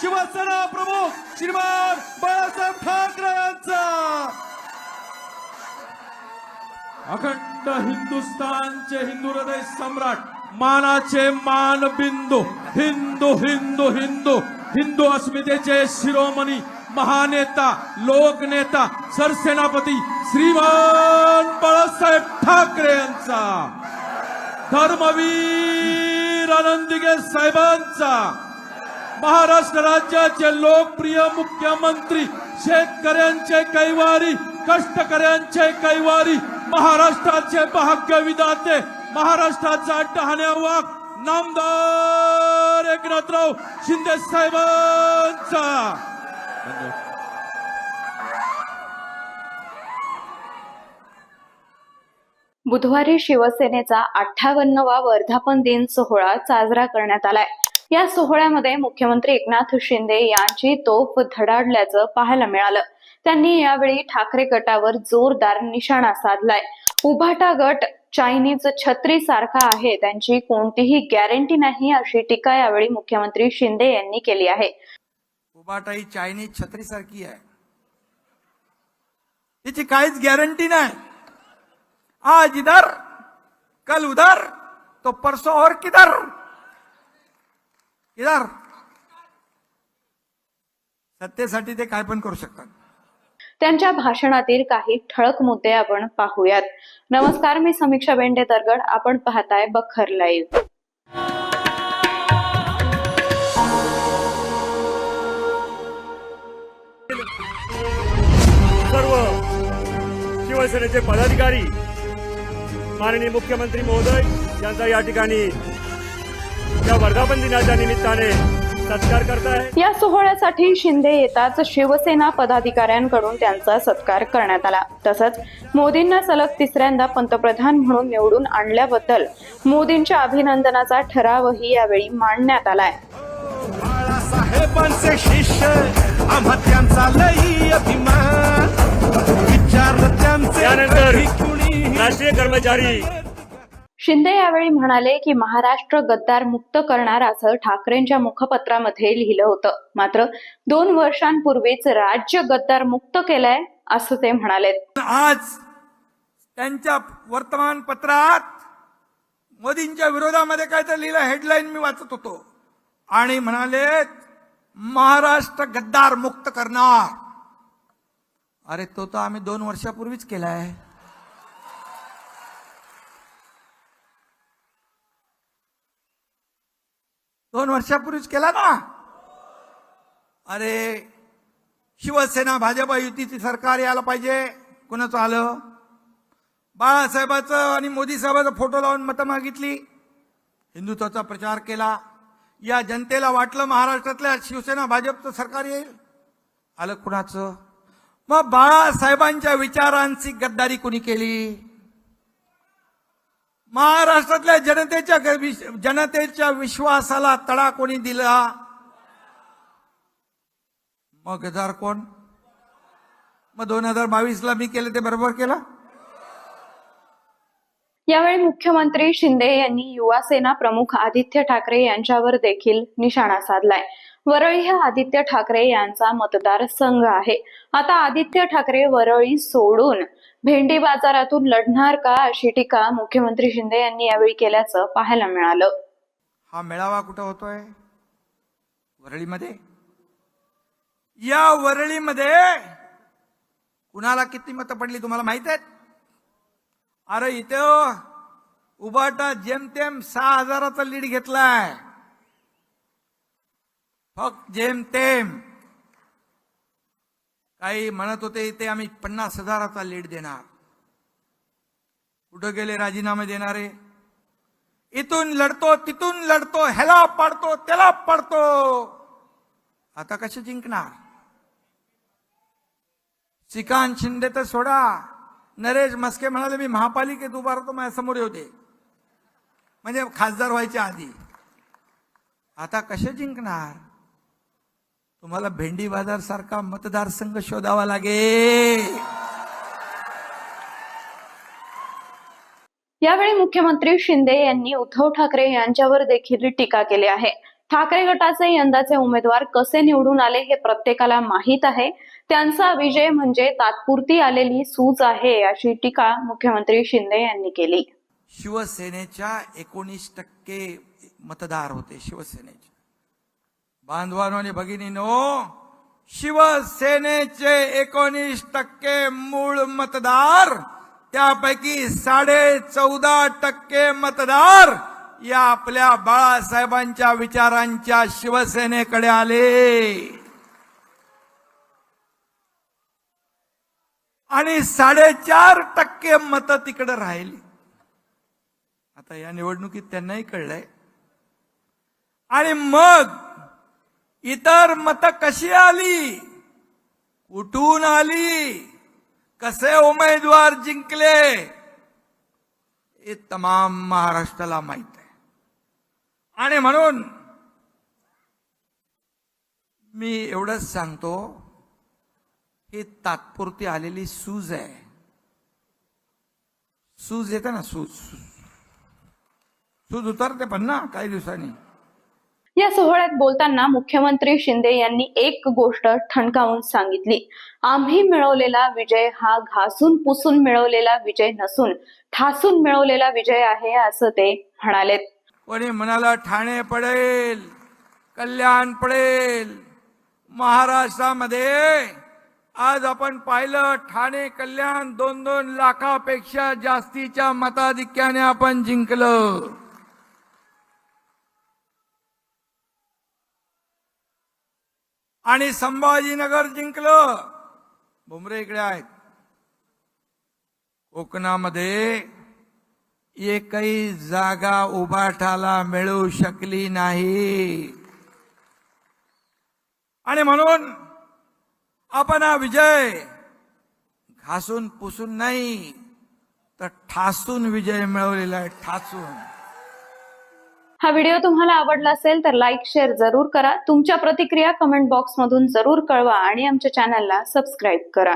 शिवसेना प्रमुख श्रीमान बाळासाहेब ठाकरे यांचा. अखंड हिंदुस्थानचे हिंदू हृदय सम्राट मानाचे मान बिंदू हिंदू हिंदू हिंदू हिंदू अस्मितेचे शिरोमणी महानेता लोकनेता सरसेनापती श्रीमान बाळासाहेब ठाकरे यांचा. धर्मवीर आनंदिगे साहेबांचा. महाराष्ट्र राज्याचे लोकप्रिय मुख्यमंत्री शेतकऱ्यांचे कैवारी कष्टकऱ्यांचे कैवारी महाराष्ट्राचे भाग्य विधाते महाराष्ट्राचा डहाण्या वाघ नामदार एकनाथराव शिंदे साहेबांचा. बुधवारी शिवसेनेचा अठ्ठावन्नवा वर्धापन दिन सोहळा साजरा करण्यात आलाय. या सोहळ्यामध्ये मुख्यमंत्री एकनाथ शिंदे यांची तोफ धडाडल्याचं पाहायला मिळालं. त्यांनी यावेळी ठाकरे गटावर जोरदार निशाणा साधलाय. उभाटा गट चायनीज छत्री सारखा आहे. त्यांची कोणतीही गॅरंटी नाही अशी टीका यावेळी मुख्यमंत्री शिंदे यांनी केली आहे. उबाटाई चायनीज छत्री सारखी आहे. तिची काहीच गॅरंटी नाही. आज इधर कल उधर तो परसों और किधर? किधर सत्तेसाठी ते काय पण करू शकतात. त्यांच्या भाषणातील काही ठळक मुद्दे आपण पाहूयात. नमस्कार मी समीक्षा बेंडे तरगड. आपण पाहताय बखर लाईव्ह. सर्व शिवसेनेचे पदाधिकारी माननीय मुख्यमंत्री महोदय यांचा या ठिकाणी या वर्धापन दिनाच्या निमित्ताने सत्कार करताय. या सोहळ्यासाठी शिंदे येताच शिवसेना पदाधिकाऱ्यांकडून त्यांचा सत्कार करण्यात आला. तसंच मोदींना सलग तिसऱ्यांदा पंतप्रधान म्हणून निवडून आणल्याबद्दल मोदींच्या अभिनंदनाचा ठरावही यावेळी मांडण्यात आलाय. बाळासाहेबांचे शिष्य आम्हा त्यांचा लई अभिमान. विचारलं त्यांचे त्यानंतर राष्ट्रीय कर्मचारी शिंदे यावेळी म्हणाले की महाराष्ट्र गद्दार मुक्त करणार असं ठाकरेंच्या मुखपत्रामध्ये लिहिलं होतं. मात्र दोन वर्षांपूर्वीच राज्य गद्दार मुक्त केलंय असं ते म्हणाले आज त्यांच्या वर्तमानपत्रात मोदींच्या विरोधामध्ये काय तर लिहिलं हेडलाईन मी वाचत होतो. आणि म्हणाले महाराष्ट्र गद्दार मुक्त करणार. अरे तो तर आम्ही दोन वर्षापूर्वीच केलाय. दोन वर्षापूर्वीच केला ना? अरे शिवसेना भाजप युतीची सरकार यायला पाहिजे. कुणाचं आलं? बाळासाहेबाचं आणि मोदी साहेबाचा फोटो लावून मतं मागितली. हिंदुत्वाचा प्रचार केला. या जनतेला वाटलं महाराष्ट्रातल्या शिवसेना भाजपचं सरकार येईल? आलं कुणाचं? मग बाळासाहेबांच्या विचारांची गद्दारी कुणी केली? महाराष्ट्रातल्या जनतेच्या जनतेच्या विश्वासाला तडा कोणी दिला? मग हजार कोण? मग दोन हजार बावीसला मी केलं ते बरोबर केलं? यावेळी मुख्यमंत्री शिंदे यांनी युवा सेना प्रमुख आदित्य ठाकरे यांच्यावर देखील निशाणा साधलाय. वरळी हा आदित्य ठाकरे यांचा मतदारसंघ आहे. आता आदित्य ठाकरे वरळी सोडून भेंडी बाजारातून लढणार का अशी टीका मुख्यमंत्री शिंदे यांनी यावेळी केल्याचं पाहायला मिळालं. हा मेळावा कुठं होतोय? वरळीमध्ये? या वरळीमध्ये कुणाला किती मतं पडली तुम्हाला माहीत आहेत? अरे इथं हो, उबाटा जेमतेम सहा हजाराचा लीड घेतलाय. फक्त जेमतेम काही म्हणत होते ते आम्ही पन्नास हजाराचा लीड देणार. कुठं गेले राजीनामे देणारे? इथून लढतो तिथून लढतो ह्याला पडतो त्याला पडतो. आता कसे जिंकणार? श्रीकांत शिंदे तर सोडा. नरेश मस्के म्हणाले मी महापालिकेत उभा राहतो माझ्यासमोर होते म्हणजे खासदार व्हायच्या आधी. आता कसे जिंकणार? तुम्हाला भेंडी बाजार सारखा मतदारसंघ शोधावा लागेल. यावेळी मुख्यमंत्री शिंदे यांनी उद्धव ठाकरे यांच्यावर देखील टीका केली आहे. ठाकरे गटाचे यंदाचे उमेदवार कसे निवडून आले हे प्रत्येकाला माहीत आहे. त्यांचा विजय म्हणजे तात्पुरती आलेली सूज आहे अशी टीका मुख्यमंत्री शिंदे यांनी केली. शिवसेनेच्या एकोणीस टक्के मतदार होते शिवसेनेचे. बांधवानो आणि भगिनीनो शिवसेनेचे एकोणीस टक्के मूळ मतदार त्यापैकी साडे चौदा टक्के मतदार या आपल्या बाळासाहेबांच्या विचारांच्या शिवसेनेकडे आले. आणि साडेचार टक्के मतं तिकडे राहिली. आता या निवडणुकीत त्यांनाही कळलंय. आणि मग इतर मत कशी आली? कुठून आली? कसे उमेदवार जिंकले? हे तमाम महाराष्ट्राला माहीत आहे. आणि म्हणून मी एवढंच सांगतो ही तात्पुरती आलेली सूज आहे. सूज येते ना सूज. सूज उतरते पण ना काही दिवसांनी. या सोहळ्यात बोलताना मुख्यमंत्री शिंदे यांनी एक गोष्ट ठणकावून सांगितली. आम्ही मिळवलेला विजय हा घासून पुसून मिळवलेला विजय नसून ठासून मिळवलेला विजय आहे असं ते म्हणालेत. कोणी म्हणाला ठाणे पडेल कल्याण पडेल महाराष्ट्रामध्ये. आज आपण पाहिलं ठाणे कल्याण दोन दोन लाखापेक्षा जास्तीच्या मताधिक्याने आपण जिंकलं. आणि संभाजीनगर जिंकलं. भुमरे इकडे आहेत. कोकणामध्ये एकही जागा उभाठाला मिळू शकली नाही. आणि म्हणून आपण हा विजय घासून पुसून नाही तर ठासून विजय मिळवलेला आहे ठासून. हा व्हिडिओ तुम्हाला आवडला असेल तर लाईक शेअर जरूर करा. तुमच्या प्रतिक्रिया कमेंट बॉक्स मधून जरूर कळवा आणि आमच्या चॅनलला सबस्क्राईब करा.